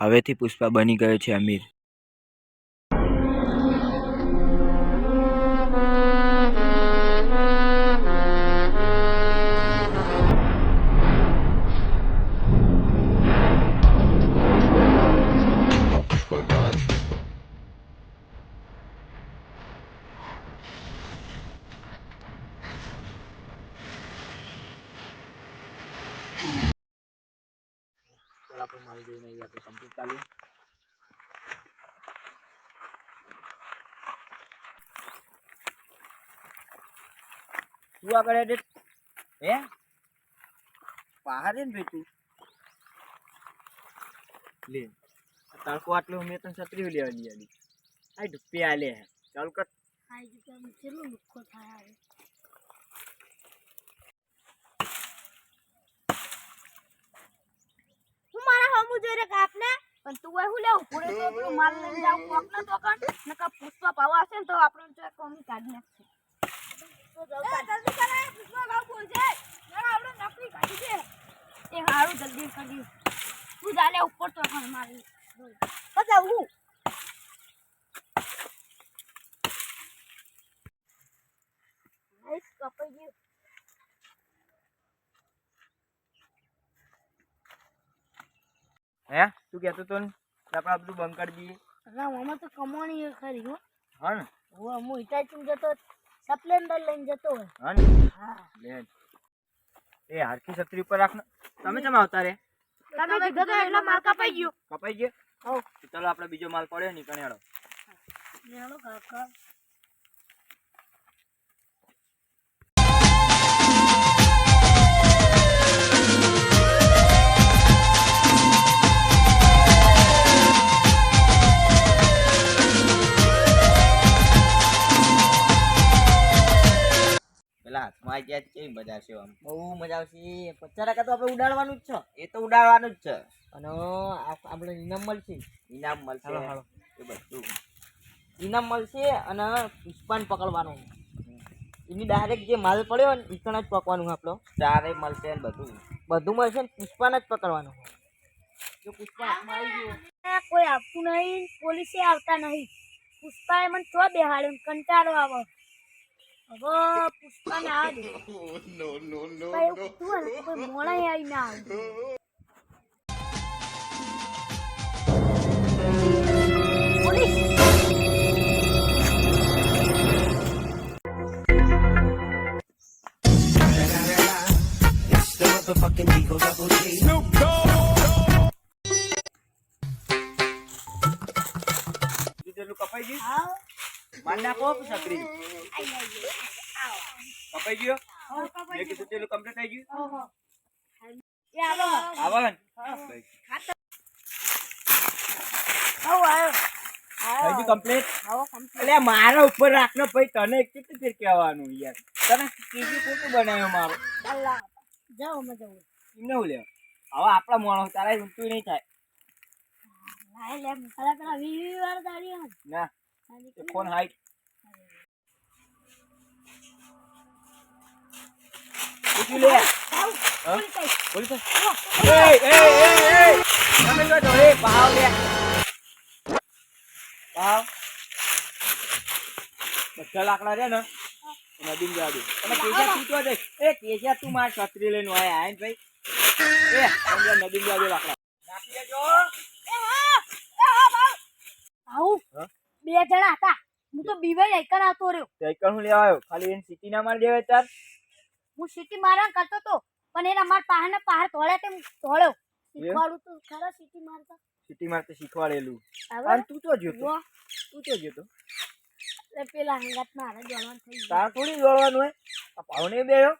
હવેથી પુષ્પા બની ગયો છે અમીર. જોઈને અહીંયા આપણે કમ્પ્લીટ ચાલ્યું તું આગળ હેડે હે પહાડે ને ભાઈ તું લે તડકો આટલો મેં તને છત્રી લેવા દી આલી આ હે ચાલુ કર કેટલું લુખ્ખો થાય હવે હું મારા હમુ જોઈ એ હું જલ્દી કરે તું જાલે ઉપર તો મારી પછી હું કપાઈ ગયું હે તું કહેતો તો ને આપણે આ બધું બંધ કરી દઈએ ના મામા તો કમાણી ખરી હો. હા ને? હું હું ઇટાચી જતો સપ્લેન્ડર લઈને જતો હોય હા ને? હા. લે. એ હારકી છત્રી ઉપર રાખ તમે કેમ આવતા રે? તમે કીધો તો એટલા માલ કપાઈ ગયો. કપાઈ ગયો? હો ચાલો આપણે બીજો માલ પડ્યો ની કણે હેડો કાકા. હાથમાં કેવી મજા આવશે આમ બહુ મજા આવશે. પચાસ ટકા તો આપણે ઉડાડવાનું જ છે. એ તો ઉડાડવાનું જ છે. અને આપણે ઇનામ મળશે. ઇનામ મળશે. એ બધું. ઇનામ મળશે અને પુષ્પાન પકડવાનું. એની ડાયરેક્ટ જે માલ પડ્યો ને ઈકણ જ પકવાનું આપણો. ચારે મળશે ને બધું. બધું મળશે ને પુષ્પાને જ પકડવાનું. જો પુષ્પા કોઈ આપતું નહીં પોલીસે આવતા નહીં. પુષ્પાએ મને છો બેહાડ્યો ને કંટાળો આવે હવે પુષ્પા ના આવે નો નો નો એવું કીધું હોય ને તો કોઈ મોડા આવી ના આવે પોલીસ જેટલું કપાઈ ગયું આવો માર નાખો છત્રી આઈ આઈ આવો કપાઈ ગયો? મેં કીધું કમ્પ્લીટ થઈ ગયું? કમ્પ્લીટ એટલે મારા ઉપર રાખનો ભાઈ તને કેટલું ફેર કહેવાનું યાર? તને કીધું ખોટું બનાવ્યો મારો? જાઓ મજા આવું હું લે હવે આપણા મોણો તારા ઊંચું નહીં થાય. ના ફોન હાઈટ બધા લાકડા છે ને. નદીમ જવા દે તમે કેજા તું તો દે એ કેજા તું માર છત્રી લઈને આયા આય ભાઈ. એ અંદર નદીમ જવા દે લાકડા. નાખી દેજો એ હા એ હા ભાવ. આવું. બે જણા હતા. હું તો બીવાઈ એકલ આવતો રહ્યો. સાયકલ હું લેવા આવ્યો? ખાલી એને સીટી ના મારી દેવાય તાર? હું સીટી મારવા કરતો તો પણ એને અમાર પાહને પાહ તોળે તેમ તોળ્યો શીખવાડું તો ખરા સીટી મારતા સીટી મારતા શીખવાડેલું. અને તું તો જ્યો તો તું તો જ્યો એટલે પેલા હંગાત મારે જોડવાનું થઈ ગયું. તાર થોડી જોડવાનું હોય? આ પાવને બેયો